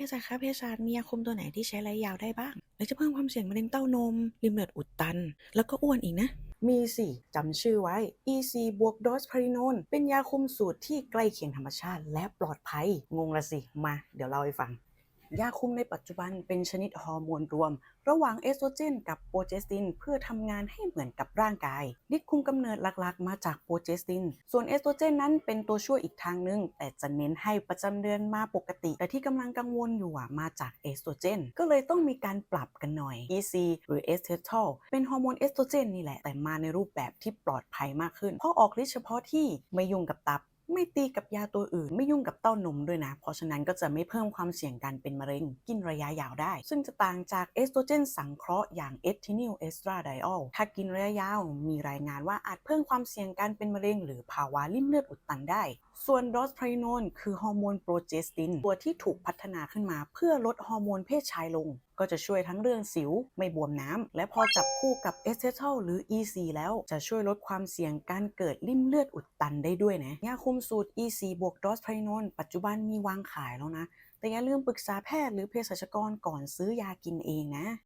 ภสัชคะเภสัชมียาคุมตัวไหนที่ใช้ระยะยาวได้บ้าง และจะเพิ่มความเสี่ยงมะเร็งเต้านม ริมเลือดอุดตัน แล้วก็อ้วนอีกนะ มีสิจำชื่อไว้ EC บวกโดสพาริโนนเป็นยาคุมสูตรที่ใกล้เคียงธรรมชาติและปลอดภัย งงละสิ มา เดี๋ยวเล่าให้ฟัง ยาคุมในปัจจุบันเป็นชนิดฮอร์โมนรวม ระหว่างเอสโตรเจนกับโปรเจสติน เพื่อทำงานให้เหมือนกับร่างกาย ฤทธิ์คุมกำเนิดหลักๆ มาจากโปรเจสติน ส่วนเอสโตรเจนนั้นเป็นตัวช่วยอีกทางหนึง แต่จะเน้นให้ประจำเดือนมาปกติ แต่ที่กำลังกังวลอยู่มาจากเอสโตรเจน ก็เลยต้องมีการปรับกันหน่อย EC หรือเอสเททอลเป็นฮอร์โมนเอสโตรเจนนี่แหละแต่มาในรูปแบบที่ปลอดภัยมากขึ้น เพราะออกฤทธิ์เฉพาะที่ไม่ยุ่งกับตับ ไม่ตีกับยาตัวอื่น ไม่ยุ่งกับเต้านมด้วยนะ เพราะฉะนั้นก็จะไม่เพิ่มความเสี่ยงการเป็นมะเร็งกินระยะยาวได้ ซึ่งจะต่างจากเอสโตรเจนสังเคราะห์อย่างเอทินิลเอสตราไดออลถ้ากินระยะยาวมีรายงานว่าอาจเพิ่มความเสี่ยงการเป็นมะเร็ง หรือภาวะริ่มเลือดอุดตันได้ ส่วนดอสพรโนนคือฮอร์โมนโปรเจสตินตัวที่ถูกพัฒนาขึ้นมา เพื่อลดฮอร์โมนเพศชายลงก็จะช่วยทั้งเรื่องสิว ไม่บวมน้ำและพอจับคู่กับเอสเททอลหรือ EC แล้วจะช่วยลดความเสี่ยงการเกิดริ่มเลือดอุดตันได้ด้วยนะยาคุมสูตร EC บวกดอสพรโนนปัจจุบันมีวางขายแล้วนะ แต่อย่าลืมปรึกษาแพทย์หรือเภสัชกรก่อนซื้อยากินเองนะ